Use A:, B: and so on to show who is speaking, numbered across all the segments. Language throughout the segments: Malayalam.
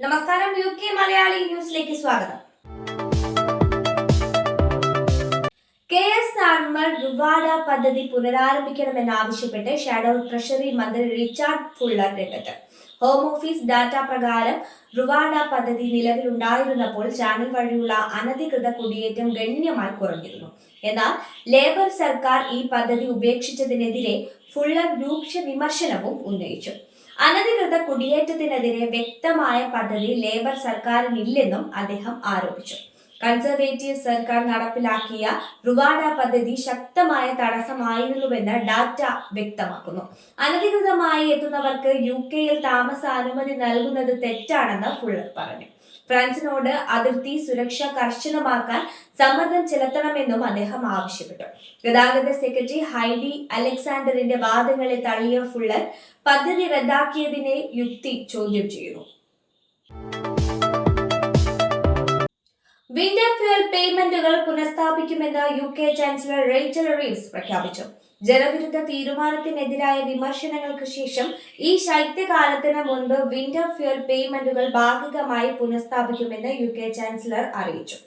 A: നമസ്കാരം യു കെ മലയാളി ന്യൂസിലേക്ക് സ്വാഗതം. കെ എസ് നാർമൽ റുവാഡ പദ്ധതി പുനരാരംഭിക്കണമെന്നാവശ്യപ്പെട്ട് ഷാഡോ ട്രഷറി മന്ത്രി റിച്ചാർഡ് ഫുള്ളർ രംഗത്ത്. ഹോം ഓഫീസ് ഡാറ്റ പ്രകാരം റുവാഡ പദ്ധതി നിലവിലുണ്ടായിരുന്നപ്പോൾ ചാനൽ വഴിയുള്ള അനധികൃത കുടിയേറ്റം ഗണ്യമായി കുറഞ്ഞിരുന്നു. എന്നാൽ ലേബർ സർക്കാർ ഈ പദ്ധതി ഉപേക്ഷിച്ചതിനെതിരെ ഫുള്ളർ രൂക്ഷ വിമർശനവും ഉന്നയിച്ചു. അനധികൃത കുടിയേറ്റത്തിനെതിരെ വ്യക്തമായ പദ്ധതി ലേബർ സർക്കാരിനില്ലെന്നും അദ്ദേഹം ആരോപിച്ചു. കൺസർവേറ്റീവ് സർക്കാർ നടപ്പിലാക്കിയ റുവാഡ പദ്ധതി ശക്തമായ തടസ്സമായിരുന്നുവെന്ന് ഡാറ്റ വ്യക്തമാക്കുന്നു. അനധികൃതമായി എത്തുന്നവർക്ക് യു കെയിൽ താമസ അനുമതി നൽകുന്നത് തെറ്റാണെന്ന് ഫുള്ളർ പറഞ്ഞു. ഫ്രാൻസിനോട് അതിർത്തി സുരക്ഷ കർശനമാക്കാൻ സമ്മർദ്ദം ചെലുത്തണമെന്നും അദ്ദേഹം ആവശ്യപ്പെട്ടു. ഗതാഗത സെക്രട്ടറി ഹൈഡി അലക്സാണ്ടറിന്റെ വാദങ്ങളെ തള്ളിയ ഫുള്ളർ പദ്ധതി റദ്ദാക്കിയതിനെ യുക്തി ചോദ്യം ചെയ്യുന്നു. വിന്റർ ഫ്യൂൽ പേയ്മെന്റുകൾ പുനഃസ്ഥാപിക്കുമെന്ന് U K chancellor Rachel Reeves പ്രഖ്യാപിച്ചു. ജനവിരുദ്ധ തീരുമാനത്തിനെതിരായ വിമർശനങ്ങൾക്ക് ശേഷം ഈ ശൈത്യകാലത്തിന് മുൻപ് വിന്റർ ഫ്യൂൽ പേയ്മെന്റുകൾ ഭാഗികമായി പുനഃസ്ഥാപിക്കുമെന്ന് യു കെ ചാൻസലർ അറിയിച്ചു.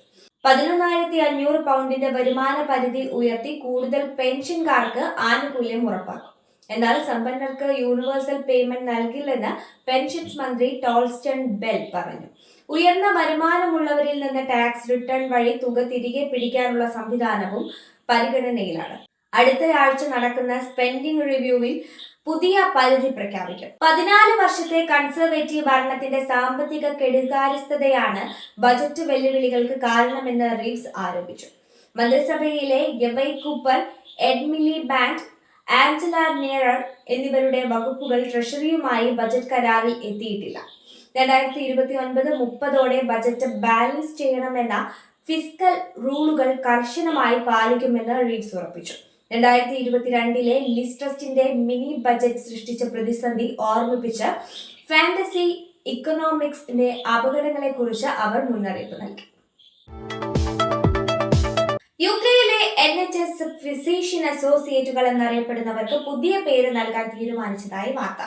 A: പതിനൊന്നായിരത്തി അഞ്ഞൂറ് പൗണ്ടിന്റെ വരുമാന പരിധി ഉയർത്തി കൂടുതൽ പെൻഷൻകാർക്ക് ആനുകൂല്യം ഉറപ്പാക്കും. എന്നാൽ സമ്പന്നർക്ക് യൂണിവേഴ്സൽ പേയ്മെന്റ് നൽകില്ലെന്ന് പെൻഷൻസ് മന്ത്രി ടോൾസ്റ്റൺ ബെൽ പറഞ്ഞു. ഉയർന്ന വരുമാനമുള്ളവരിൽ നിന്ന് ടാക്സ് റിട്ടേൺ വഴി തുക തിരികെ പിടിക്കാനുള്ള സംവിധാനവും പരിഗണനയിലാണ്. അടുത്തയാഴ്ച നടക്കുന്ന സ്പെൻഡിംഗ് റിവ്യൂവിൽ പുതിയ പരിധി പ്രഖ്യാപിക്കും. പതിനാല് വർഷത്തെ കൺസർവേറ്റീവ് ഭരണത്തിന്റെ സാമ്പത്തിക കെടുകാര്യസ്ഥതയാണ് ബജറ്റ് വെല്ലുവിളികൾക്ക് കാരണമെന്ന് റീവ്സ് ആരോപിച്ചു. മന്ത്രിസഭയിലെ Yvette Cooper Ed Miliband Angela Rayner എന്നിവരുടെ വകുപ്പുകൾ ട്രഷറിയുമായി ബജറ്റ് കരാറിൽ എത്തിയിട്ടില്ല. രണ്ടായിരത്തി ഇരുപത്തി ഒൻപത് മുപ്പതോടെ ബജറ്റ് ബാലൻസ് ചെയ്യണമെന്ന ഫിസ്ക്കൽ റൂളുകൾ കർശനമായി പാലിക്കുമെന്ന് റീവ്സ് ഉറപ്പിച്ചു. രണ്ടായിരത്തി ഇരുപത്തിരണ്ടിലെ ലിസ്ട്രസ്റ്റിന്റെ മിനി ബജറ്റ് സൃഷ്ടിച്ച പ്രതിസന്ധി ഓർമ്മിപ്പിച്ച് ഫാന്റസി ഇക്കണോമിക്സിന്റെ അപകടങ്ങളെക്കുറിച്ച് അവർ മുന്നറിയിപ്പ് നൽകി. യു കെയിലെ എൻ എച്ച് എസ് ഫിസീഷ്യൻ അസോസിയേറ്റുകൾ എന്നറിയപ്പെടുന്നവർക്ക് പുതിയ പേര് നൽകാൻ തീരുമാനിച്ചതായി വാർത്ത.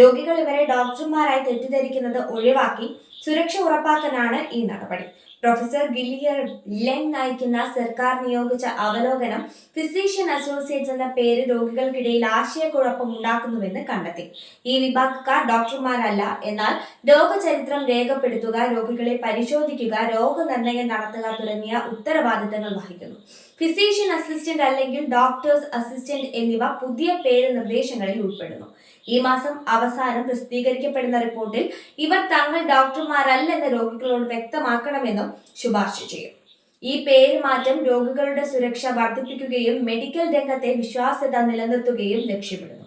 A: രോഗികൾ ഇവരെ ഡോക്ടർമാരായി തെറ്റിദ്ധരിക്കുന്നത് ഒഴിവാക്കി സുരക്ഷ ഉറപ്പാക്കാനാണ് ഈ നടപടി. പ്രൊഫസർ ഗില്ലിയർ ലെൻ നയിക്കുന്ന സർക്കാർ നിയോഗിച്ച അവലോകനം ഫിസിഷ്യൻ അസോസിയേറ്റ്സ് എന്ന പേര് രോഗികൾക്കിടയിൽ ആശയക്കുഴപ്പം ഉണ്ടാക്കുന്നുവെന്ന് കണ്ടെത്തി. ഈ വിഭാഗക്കാർ ഡോക്ടർമാരല്ല. എന്നാൽ രോഗചരിത്രം രേഖപ്പെടുത്തുക രോഗികളെ പരിശോധിക്കുക രോഗനിർണയം നടത്തുക തുടങ്ങിയ ഉത്തരവാദിത്തങ്ങൾ വഹിക്കുന്നു. ഫിസീഷ്യൻ അസിസ്റ്റന്റ് അല്ലെങ്കിൽ ഡോക്ടേഴ്സ് അസിസ്റ്റന്റ് എന്നിവ പുതിയ പേര് നിർദ്ദേശങ്ങളിൽ ഉൾപ്പെടുന്നു. ഈ മാസം അവസാനം പ്രസിദ്ധീകരിക്കപ്പെടുന്ന റിപ്പോർട്ടിൽ ഇവർ തങ്ങൾ ഡോക്ടർമാരല്ലെന്ന് രോഗികളോട് വ്യക്തമാക്കണമെന്നും ശുപാർശ ചെയ്യും. ഈ പേര് മാറ്റം രോഗികളുടെ സുരക്ഷ വർദ്ധിപ്പിക്കുകയും മെഡിക്കൽ രംഗത്തെ വിശ്വാസ്യത നിലനിർത്തുകയും ലക്ഷ്യമിടുന്നു.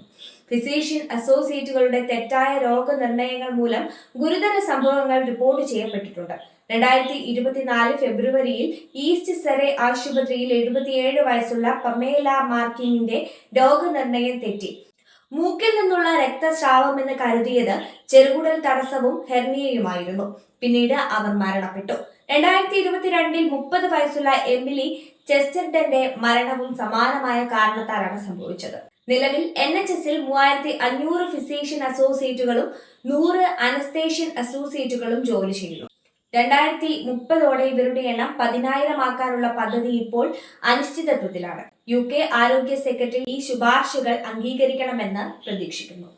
A: ഫിസീഷ്യൻ അസോസിയേറ്റുകളുടെ തെറ്റായ രോഗനിർണയങ്ങൾ മൂലം ഗുരുതര സംഭവങ്ങൾ റിപ്പോർട്ട് ചെയ്യപ്പെട്ടിട്ടുണ്ട്. രണ്ടായിരത്തി ഇരുപത്തിനാല് ഫെബ്രുവരിയിൽ ഈസ്റ്റ് സെറെ ആശുപത്രിയിൽ എഴുപത്തിയേഴ് വയസ്സുള്ള പമേല മാർക്കിങ്ങിന്റെ രോഗനിർണയം തെറ്റി. മൂക്കിൽ നിന്നുള്ള രക്തസ്രാവം എന്ന് കരുതിയത് ചെറുകുടൽ തടസ്സവും ഹെർണിയയുമായിരുന്നു. പിന്നീട് അവർ മരണപ്പെട്ടു. രണ്ടായിരത്തി ഇരുപത്തിരണ്ടിൽ മുപ്പത് വയസ്സുള്ള എമിലി ചെസ്റ്റർഡന്റെ മരണവും സമാനമായ കാരണത്താലാണ് സംഭവിച്ചത്. നിലവിൽ എൻ എച്ച് എസിൽ മൂവായിരത്തി അഞ്ഞൂറ് ഫിസീഷ്യൻ അസോസിയേറ്റുകളും നൂറ് അനസ്തേഷ്യൻ അസോസിയേറ്റുകളും ജോലി ചെയ്യുന്നു. രണ്ടായിരത്തി മുപ്പതോടെ ഇവരുടെ എണ്ണം പതിനായിരമാക്കാനുള്ള പദ്ധതി ഇപ്പോൾ അനിശ്ചിതത്വത്തിലാണ്. യു കെ ആരോഗ്യ സെക്രട്ടറി ഈ ശുപാർശകൾ അംഗീകരിക്കണമെന്ന് പ്രതീക്ഷിക്കുന്നു.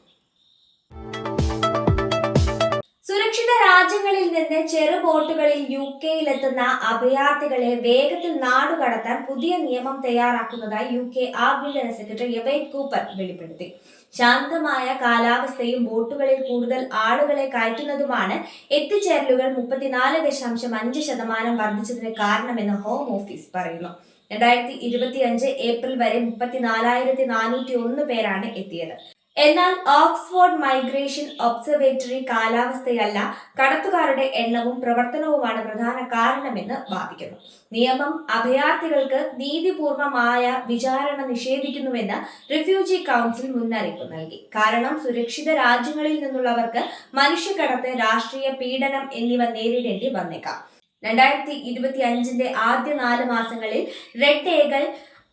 A: സുരക്ഷിത രാജ്യങ്ങളിൽ നിന്ന് ചെറു ബോട്ടുകളിൽ യു കെയിലെത്തുന്ന അഭയാർത്ഥികളെ വേഗത്തിൽ നാടുകടത്താൻ പുതിയ നിയമം തയ്യാറാക്കുന്നതായി യു കെ ആഭ്യന്തര സെക്രട്ടറി എവൈറ്റ് കൂപ്പർ വെളിപ്പെടുത്തി. ശാന്തമായ കാലാവസ്ഥയും ബോട്ടുകളിൽ കൂടുതൽ ആളുകളെ കയറ്റുന്നതുമാണ് എത്തിച്ചേരലുകൾ മുപ്പത്തിനാല് ദശാംശം അഞ്ച് ശതമാനം വർദ്ധിച്ചതിന് കാരണമെന്ന് ഹോം ഓഫീസ് പറയുന്നു. രണ്ടായിരത്തി ഇരുപത്തി അഞ്ച് ഏപ്രിൽ വരെ മുപ്പത്തിനാലായിരത്തി നാനൂറ്റി ഒന്ന് പേരാണ് എത്തിയത്. എന്നാൽ ഓക്സ്ഫോർഡ് മൈഗ്രേഷൻ ഒബ്സർവേറ്ററി കാലാവസ്ഥയല്ല കടത്തുകാരുടെ എണ്ണവും പ്രവർത്തനവുമാണ് പ്രധാന കാരണമെന്ന് വാദിക്കുന്നു. നിയമം അഭയാർത്ഥികൾക്ക് നീതിപൂർവമായ വിചാരണ നിഷേധിക്കുന്നുവെന്ന് റിഫ്യൂജി കൗൺസിൽ മുന്നറിയിപ്പ് നൽകി. കാരണം സുരക്ഷിത രാജ്യങ്ങളിൽ നിന്നുള്ളവർക്ക് മനുഷ്യക്കടത്ത് രാഷ്ട്രീയ പീഡനം എന്നിവ നേരിടേണ്ടി വന്നേക്കാം. രണ്ടായിരത്തി ഇരുപത്തി അഞ്ചിന്റെ ആദ്യ നാല് മാസങ്ങളിൽ റെഡ് ഏകൾ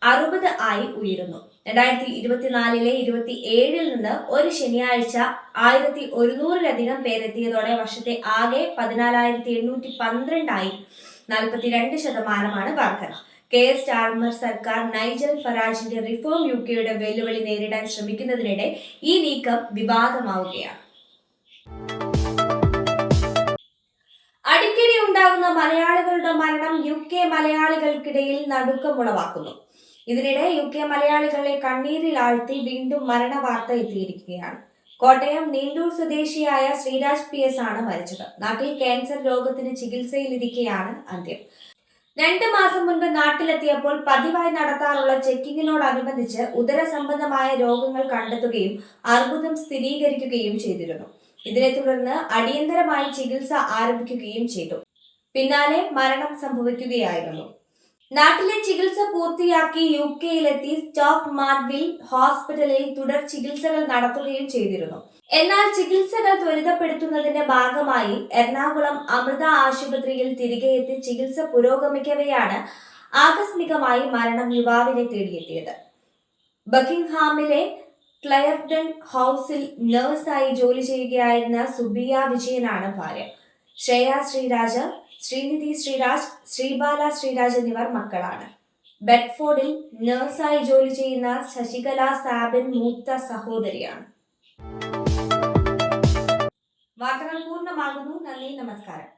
A: അറുപത് ആയി ഉയരുന്നു. രണ്ടായിരത്തി ഇരുപത്തിനാലിലെ ഇരുപത്തി ഏഴിൽ നിന്ന് ഒരു ശനിയാഴ്ച ആയിരത്തി ഒരുന്നൂറിലധികം പേരെത്തിയതോടെ വർഷത്തെ ആകെ പതിനാലായിരത്തി എണ്ണൂറ്റി പന്ത്രണ്ടായി നാൽപ്പത്തിരണ്ട് ശതമാനമാണ് വർധന. കെ. എസ്. സ്റ്റാർമർ സർക്കാർ നൈജൽ ഫറാജിന്റെ റിഫോം യു കെയുടെ വെല്ലുവിളി നേരിടാൻ ശ്രമിക്കുന്നതിനിടെ ഈ നീക്കം വിവാദമാവുകയാണ്. അടിക്കടി ഉണ്ടാകുന്ന മലയാളികളുടെ മരണം യു കെ മലയാളികൾക്കിടയിൽ നടുക്കമുളവാക്കുന്നു. ഇതിനിടെ യു കെ മലയാളികളെ കണ്ണീരിൽ ആഴ്ത്തി വീണ്ടും മരണ വാർത്ത എത്തിയിരിക്കുകയാണ്. കോട്ടയം നീണ്ടൂർ സ്വദേശിയായ ശ്രീരാജ് പി എസ് ആണ് മരിച്ചത്. നാട്ടിൽ ക്യാൻസർ രോഗത്തിന് ചികിത്സയിലിരിക്കെയാണ് അന്ത്യം. രണ്ട് മാസം മുൻപ് നാട്ടിലെത്തിയപ്പോൾ പതിവായി നടത്താറുള്ള ചെക്കിങ്ങിനോടനുബന്ധിച്ച് ഉദര സംബന്ധമായ രോഗങ്ങൾ കണ്ടെത്തുകയും അർബുദം സ്ഥിരീകരിക്കുകയും ചെയ്തിരുന്നു. ഇതിനെ തുടർന്ന് അടിയന്തരമായി ചികിത്സ ആരംഭിക്കുകയും ചെയ്തു. പിന്നാലെ മരണം സംഭവിക്കുകയായിരുന്നു. നാട്ടിലെ ചികിത്സ പൂർത്തിയാക്കി യു കെയിലെത്തി സ്റ്റോക്ക് മാർവിൽ ഹോസ്പിറ്റലിൽ തുടർ ചികിത്സകൾ നടത്തുകയും ചെയ്തിരുന്നു. എന്നാൽ ചികിത്സകൾ ത്വരിതപ്പെടുത്തുന്നതിന്റെ ഭാഗമായി എറണാകുളം അമൃത ആശുപത്രിയിൽ തിരികെ എത്തി ചികിത്സ പുരോഗമിക്കവെയാണ് ആകസ്മികമായി മരണം യുവാവിനെ തേടിയെത്തിയത്. ബക്കിംഗ്ഹാമിലെ ക്ലയർഡൺ ഹൗസിൽ നഴ്സായി ജോലി ചെയ്യുകയായിരുന്ന സുബിയ വിജയനാണ് ഭാര്യ. ശ്രേയ ശ്രീരാജ് ശ്രീനിധി ശ്രീരാജ് ശ്രീബാല ശ്രീരാജ് എന്നിവർ മക്കളാണ്. ബെഡ്ഫോർഡിൽ നഴ്സായി ജോലി ചെയ്യുന്ന ശശികല സാബിൻ മൂത്ത സഹോദരിയാണ്. വാർത്തകൾ പൂർണമാകുന്നു. നന്ദി നമസ്കാരം.